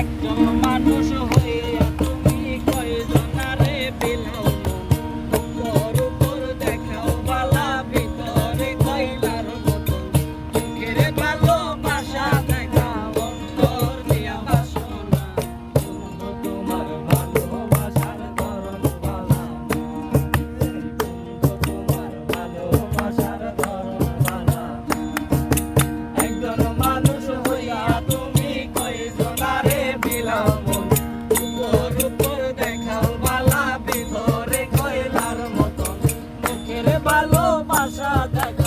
একজন মানুষ ভালোবাসা দেখ।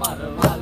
mother, mother.